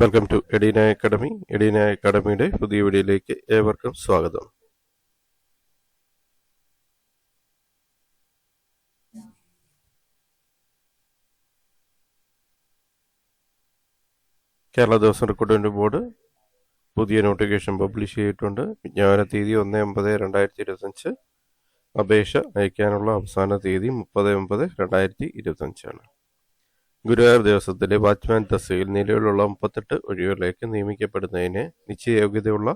Welcome to Edina academy Edina അക്കാഡമിയുടെ പുതിയ വീഡിയോയിലേക്ക് ഏവർക്കും സ്വാഗതം. കേരള ദിവസം റിക്രൂട്ട്മെന്റ് ബോർഡ് പുതിയ നോട്ടിഫിക്കേഷൻ പബ്ലിഷ് ചെയ്തിട്ടുണ്ട്. വിജ്ഞാപന തീയതി ഒന്ന് ഒമ്പത് രണ്ടായിരത്തി ഇരുപത്തഞ്ച് അപേക്ഷ അയക്കാനുള്ള അവസാന തീയതി മുപ്പത് ഒമ്പത് രണ്ടായിരത്തി ഇരുപത്തഞ്ചാണ് ഗുരുവായൂർ ദിവസത്തിലെ വാച്ച്മാൻ തസ്തികയിൽ നിലവിലുള്ള മുപ്പത്തെട്ട് ഒഴിവുകളിലേക്ക് നിയമിക്കപ്പെടുന്നതിന് നിശ്ചയ യോഗ്യതയുള്ള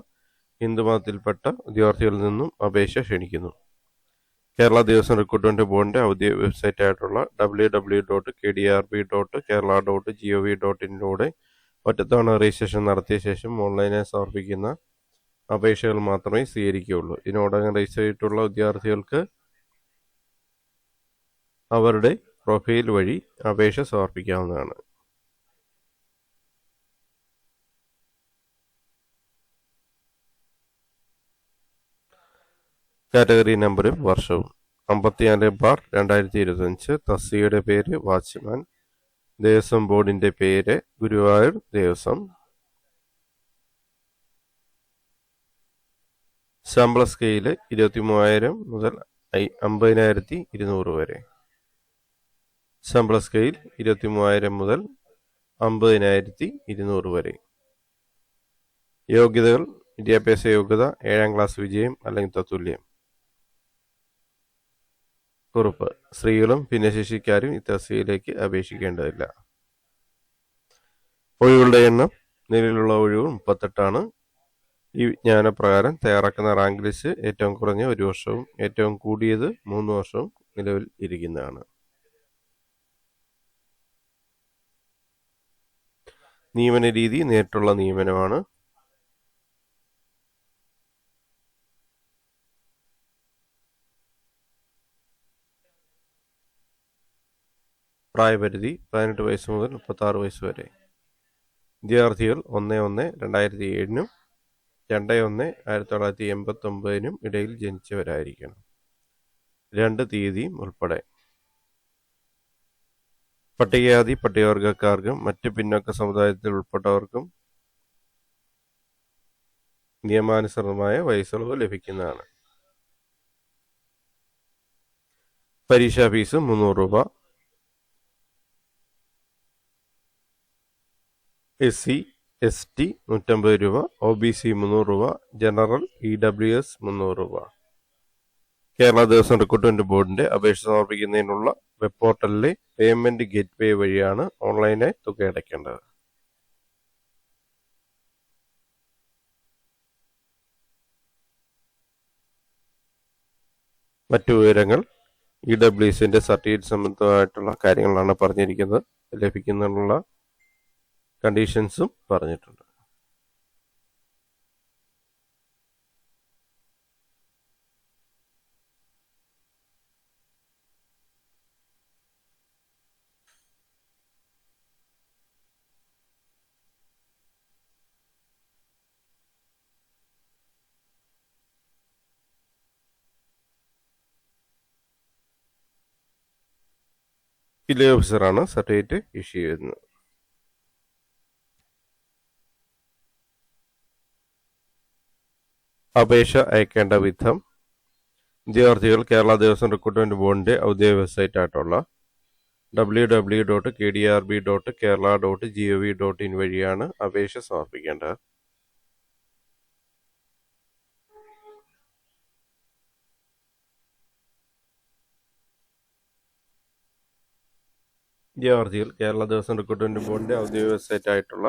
ഹിന്ദുമതത്തിൽപ്പെട്ട ഉദ്യോഗാർത്ഥികളിൽ നിന്നും അപേക്ഷ ക്ഷണിക്കുന്നു. കേരള ദേവസ്വം റിക്രൂട്ട്മെന്റ് ബോർഡിന്റെ ഔദ്യോഗിക വെബ്സൈറ്റ് ആയിട്ടുള്ള W W dot K D R B dot Kerala dot G O V dot ഇനിലൂടെ ഒറ്റത്തവണ രജിസ്ട്രേഷൻ നടത്തിയ ശേഷം ഓൺലൈനായി സമർപ്പിക്കുന്ന അപേക്ഷകൾ മാത്രമേ സ്വീകരിക്കുകയുള്ളൂ. ഇതിനോടകം രജിസ്റ്റർ ചെയ്തിട്ടുള്ള വിദ്യാർത്ഥികൾക്ക് അവരുടെ പ്രൊഫൈൽ വഴി അപേക്ഷ സമർപ്പിക്കാവുന്നതാണ്. കാറ്റഗറി നമ്പറും വർഷവും. അമ്പത്തിനാല് ബാർ രണ്ടായിരത്തി ഇരുപത്തഞ്ച് തസ്തികയുടെ പേര് വാച്ച്മാൻ. ദേവസ്വം ബോർഡിന്റെ പേര് ഗുരുവായൂർ ദേവസ്വം. ശമ്പള സ്കെയിൽ ഇരുപത്തി മൂവായിരം മുതൽ അമ്പതിനായിരത്തി ഇരുന്നൂറ് വരെ. ശമ്പള സ്കെയിൽ ഇരുപത്തി മൂവായിരം മുതൽ അമ്പതിനായിരത്തി ഇരുന്നൂറ് വരെ. യോഗ്യതകൾ വിദ്യാഭ്യാസ യോഗ്യത ഏഴാം ക്ലാസ് വിജയം അല്ലെങ്കിൽ തത്തുല്യം. കുറിപ്പ് സ്ത്രീകളും ഭിന്നശേഷിക്കാരും ഈ തസ്തികയിലേക്ക് അപേക്ഷിക്കേണ്ടതില്ല. ഒഴിവുകളുടെ എണ്ണം നിലവിലുള്ള ഒഴിവ് മുപ്പത്തെട്ടാണ്. ഈ വിജ്ഞാനപ്രകാരം തയ്യാറാക്കുന്ന റാങ്ക് ലിസ്റ്റ് ഏറ്റവും കുറഞ്ഞ ഒരു വർഷവും ഏറ്റവും കൂടിയത് മൂന്ന് വർഷവും നിലവിൽ ഇരിക്കുന്നതാണ്. നിയമന രീതി നേരിട്ടുള്ള നിയമനമാണ്. പ്രായപരിധി പതിനെട്ട് വയസ്സ് മുതൽ മുപ്പത്തി ആറ് വയസ്സ് വരെ. വിദ്യാർത്ഥികൾ ഒന്ന് ഒന്ന് രണ്ടായിരത്തി ഏഴിനും രണ്ട് ഒന്ന് ആയിരത്തി തൊള്ളായിരത്തി എൺപത്തി ഒമ്പതിനും ഇടയിൽ ജനിച്ചവരായിരിക്കണം. രണ്ട് തീയതിയും ഉൾപ്പെടെ. പട്ടികജാതി പട്ടികവർഗക്കാർക്കും മറ്റ് പിന്നോക്ക സമുദായത്തിൽ ഉൾപ്പെട്ടവർക്കും നിയമാനുസൃതമായ വയസ്സുളവ് ലഭിക്കുന്നതാണ്. പരീക്ഷാ ഫീസ് മുന്നൂറ് രൂപ. എസ് സി എസ് ടി നൂറ്റമ്പത് രൂപ ഒ ബി സി മുന്നൂറ് രൂപ ജനറൽ ഇ ഡബ്ല്യു എസ് മുന്നൂറ് രൂപ. കേരള ദിവസം റിക്രൂട്ട്മെന്റ് ബോർഡിന്റെ അപേക്ഷ സമർപ്പിക്കുന്നതിനുള്ള വെബ് പോർട്ടലിൽ പേയ്മെന്റ് ഗേറ്റ് വേ വഴിയാണ് ഓൺലൈനായി തുക അടയ്ക്കേണ്ടത്. മറ്റു വിവരങ്ങൾ ഇ ഡബ്ല്യു എസിന്റെ സർട്ടിഫിക്കറ്റ് സംബന്ധമായിട്ടുള്ള കാര്യങ്ങളാണ് പറഞ്ഞിരിക്കുന്നത്. ലഭിക്കുന്നതിനുള്ള കണ്ടീഷൻസും പറഞ്ഞിട്ടുണ്ട്. വില്ലേജ് ഓഫീസറാണ് സർട്ടിഫിക്കറ്റ് ഇഷ്യൂ ചെയ്യുന്നത്. അപേക്ഷ അയക്കേണ്ട വിധം വിദ്യാർത്ഥികൾ കേരള ദേവസ്വം റിക്രൂട്ട്മെന്റ് ബോർഡിന്റെ ഔദ്യോഗിക വെബ്സൈറ്റ് ആയിട്ടുള്ള W W dot K D R B dot Kerala dot G O V dot in വഴിയാണ് അപേക്ഷ സമർപ്പിക്കേണ്ടത്. വിദ്യാർത്ഥികൾ കേരള ദേവസ്വം റിക്രൂട്ട്മെന്റ് ബോർഡിന്റെ ഔദ്യോഗിക വെബ്സൈറ്റ് ആയിട്ടുള്ള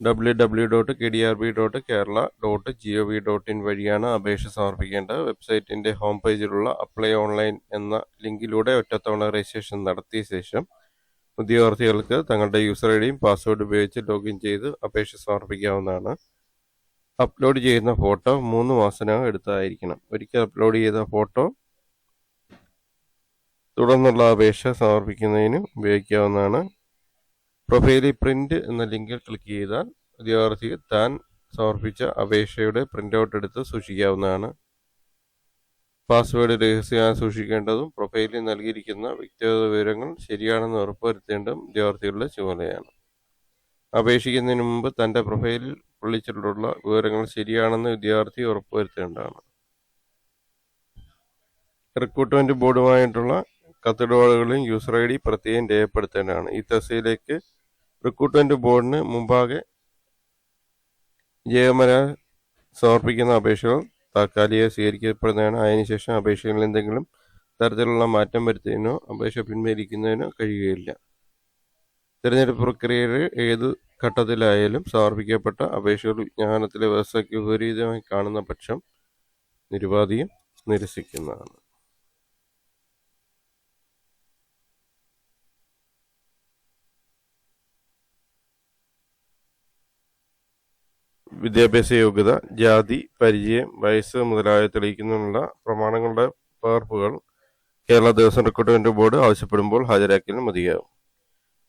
W W dot K D R B dot Kerala dot G O V dot in വഴിയാണ് അപേക്ഷ സമർപ്പിക്കേണ്ടത്. വെബ്സൈറ്റിന്റെ ഹോം പേജിലുള്ള അപ്ലൈ ഓൺലൈൻ എന്ന ലിങ്കിലൂടെ ഒറ്റത്തവണ രജിസ്ട്രേഷൻ നടത്തിയ ശേഷം ഉദ്യോഗാർത്ഥികൾക്ക് തങ്ങളുടെ യൂസർ ഐ ഡിയും പാസ്വേഡ് ഉപയോഗിച്ച് ലോഗിൻ ചെയ്ത് അപേക്ഷ സമർപ്പിക്കാവുന്നതാണ്. അപ്ലോഡ് ചെയ്യുന്ന ഫോട്ടോ മൂന്ന് മാസത്തിനകം എടുത്തതായിരിക്കണം ഒരിക്കൽ അപ്ലോഡ് ചെയ്ത ഫോട്ടോ തുടർന്നുള്ള അപേക്ഷ സമർപ്പിക്കുന്നതിന് ഉപയോഗിക്കാവുന്നതാണ്. പ്രൊഫൈലിൽ പ്രിന്റ് എന്ന ലിങ്കിൽ ക്ലിക്ക് ചെയ്താൽ ഉദ്യോഗാർത്ഥി താൻ സമർപ്പിച്ച അപേക്ഷയുടെ പ്രിന്റ് ഔട്ട് എടുത്ത് സൂക്ഷിക്കാവുന്നതാണ്. പാസ്വേഡ് രഹസ്യമായി സൂക്ഷിക്കേണ്ടതും പ്രൊഫൈലിൽ നൽകിയിരിക്കുന്ന വ്യക്തിഗത വിവരങ്ങൾ ശരിയാണെന്ന് ഉറപ്പുവരുത്തേണ്ടതും വിദ്യാർത്ഥികളുടെ ചുമതലയാണ്. അപേക്ഷിക്കുന്നതിന് മുമ്പ് തന്റെ പ്രൊഫൈലിൽ വിളിച്ചിട്ടുള്ള വിവരങ്ങൾ ശരിയാണെന്ന് വിദ്യാർത്ഥി ഉറപ്പുവരുത്തേണ്ടതാണ്. റിക്രൂട്ട്മെന്റ് ബോർഡുമായിട്ടുള്ള കത്തിടപാടുകളിൽ യൂസർ ഐ ഡി പ്രത്യേകം രേഖപ്പെടുത്തേണ്ടതാണ്. ഈ തസ്തിയിലേക്ക് റിക്രൂട്ട്മെന്റ് ബോർഡിന് മുമ്പാകെ ജയമര സമർപ്പിക്കുന്ന അപേക്ഷകൾ താൽക്കാലിക സ്വീകരിക്കപ്പെടുന്നതാണ്. അതിനുശേഷം അപേക്ഷകളിൽ എന്തെങ്കിലും തരത്തിലുള്ള മാറ്റം വരുത്തുന്നതിനോ അപേക്ഷ പിൻവലിക്കുന്നതിനോ കഴിയുകയില്ല. തിരഞ്ഞെടുപ്പ് പ്രക്രിയയിൽ ഏത് ഘട്ടത്തിലായാലും സമർപ്പിക്കപ്പെട്ട അപേക്ഷകൾ വിജ്ഞാനത്തിലെ വ്യവസ്ഥയ്ക്ക് വിപരീതമായി കാണുന്ന പക്ഷം നിരുപാധിയും നിരസിക്കുന്നതാണ്. വിദ്യാഭ്യാസ യോഗ്യത ജാതി പരിചയം വയസ്സ് മുതലായ തെളിയിക്കുന്നതിനുള്ള പ്രമാണങ്ങളുടെ പകർപ്പുകൾ കേരള ദേവസ്വം റിക്രൂട്ട്മെന്റ് ബോർഡ് ആവശ്യപ്പെടുമ്പോൾ ഹാജരാക്കിയാൽ മതിയാകും.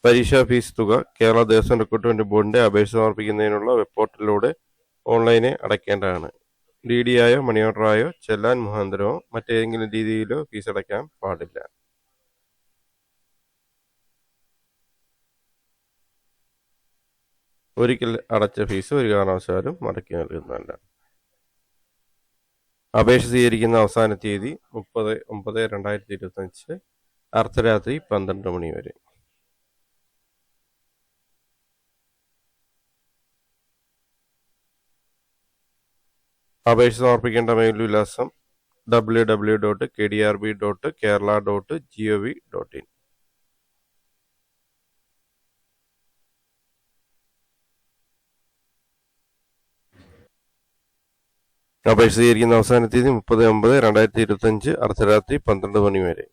പരീക്ഷാ ഫീസ് തുക കേരള ദേവസ്വം റിക്രൂട്ട്മെന്റ് ബോർഡിന്റെ അപേക്ഷ സമർപ്പിക്കുന്നതിനുള്ള വെബ് പോർട്ടലിലൂടെ ഓൺലൈനെ അടയ്ക്കേണ്ടതാണ്. ഡി ഡി ആയോ മണി ഓർഡറായോ ചെല്ലാൻ മുഖാന്തരമോ മറ്റേതെങ്കിലും രീതിയിലോ ഫീസ് അടയ്ക്കാൻ പാടില്ല. ഒരിക്കൽ അടച്ച ഫീസ് ഒരു കാരണവശാലും മടക്കി നൽകുന്നതല്ല. അപേക്ഷ സ്വീകരിക്കുന്ന അവസാന തീയതി മുപ്പത് ഒമ്പത് രണ്ടായിരത്തി ഇരുപത്തഞ്ച് അർദ്ധരാത്രി പന്ത്രണ്ട് മണി വരെ. അപേക്ഷ സമർപ്പിക്കേണ്ട മെയിൽ വിലാസം W W dot K D R B dot Kerala dot G O V dot in അപേക്ഷ സ്വീകരിക്കുന്ന അവസാന തീയതി മുപ്പത് ഒമ്പത് രണ്ടായിരത്തി ഇരുപത്തഞ്ച് അർദ്ധരാത്രി പന്ത്രണ്ട് മണി വരെ.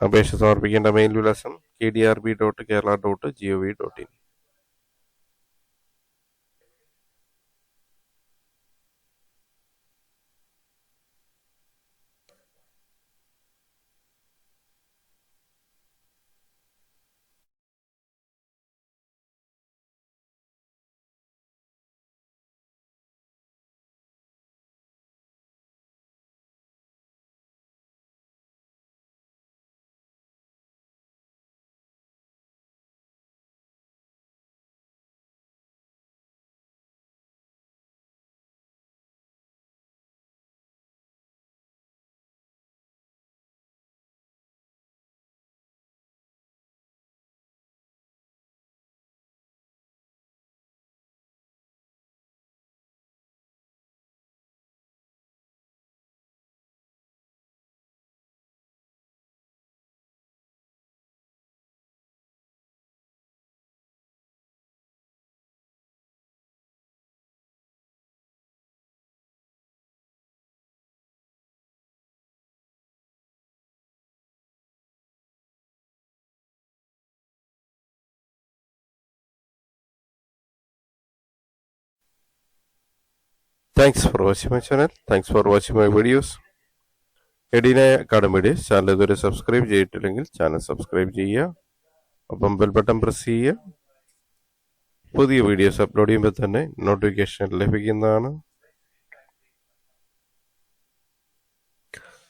അപേക്ഷ സമർപ്പിക്കേണ്ട മെയിൽ വിലാസം K D R B dot Kerala dot G O V dot in thanks for watching my channel thanks for watching my videos എഡീനായ അക്കാഡമിയുടെ ചാനൽ ഇതുവരെ സബ്സ്ക്രൈബ് ചെയ്തിട്ടില്ലെങ്കിൽ ചാനൽ സബ്സ്ക്രൈബ് ചെയ്യുക. ഒപ്പം ബെൽ ബട്ടൺ പ്രസ് ചെയ്യുക. പുതിയ വീഡിയോസ് അപ്ലോഡ് ചെയ്യുമ്പോൾ തന്നെ notification ലഭിക്കുന്നതാണ്.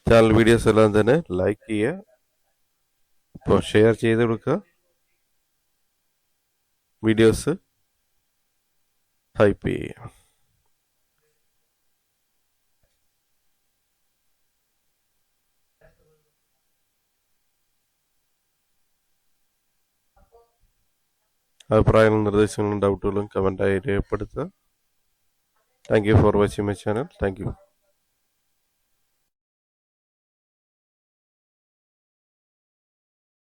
ചാനൽ വീഡിയോസ് എല്ലാം തന്നെ ലൈക്ക് ചെയ്യുക. അപ്പോൾ ഷെയർ ചെയ്ത് കൊടുക്കുക. വീഡിയോസ് ടൈപ്പ് ചെയ്യുക. അഭിപ്രായങ്ങളും നിർദ്ദേശങ്ങളും ഡൗട്ടുകളും കമന്റായി രേഖപ്പെടുത്തുക. Thank you for watching my channel thank you